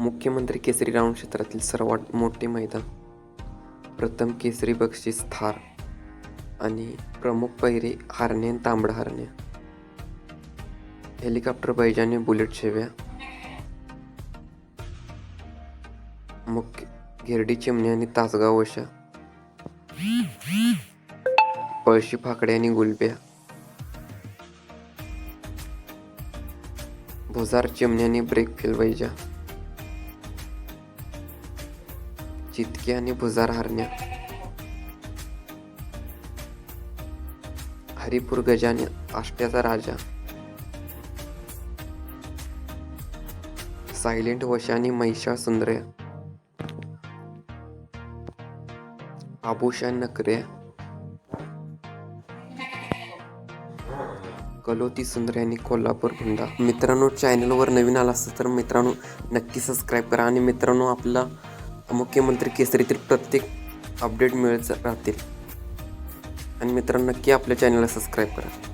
मुख्यमंत्री केसरी राऊंड क्षेत्रातील सर्वात मोठे मैदान. प्रथम केसरी बक्षीस थार आणि प्रमुख पैरे हारणे आणि तांबडा हारण्या हेलिकॉप्टर बैजाने बुलेट शेव्या मुख्य गिरडी चिमणी आणि तासगाव वशा. पळशी फाकड्या आणि गुलब्या. भुजार चिमण्याने आणि ब्रेक फेल बैजा. चितकी आणि भुजार हरण्या. हरिपूर गजाने आष्ट्याचा राजा. सायलेंट वशानी महिषा सुंदर्या आभूषण नकऱ्या कलोती सुंदर्या आणि कोल्हापूर हुंडा. मित्रांनो चॅनलवर नवीन आला असतं तर मित्रांनो नक्की सबस्क्राईब करा. आणि मित्रांनो आपला मुख्यमंत्री केसरीतील प्रत्येक अपडेट मिळत राहतील. आणि मित्रांनो नक्की आपल्या चॅनलला सबस्क्राईब करा.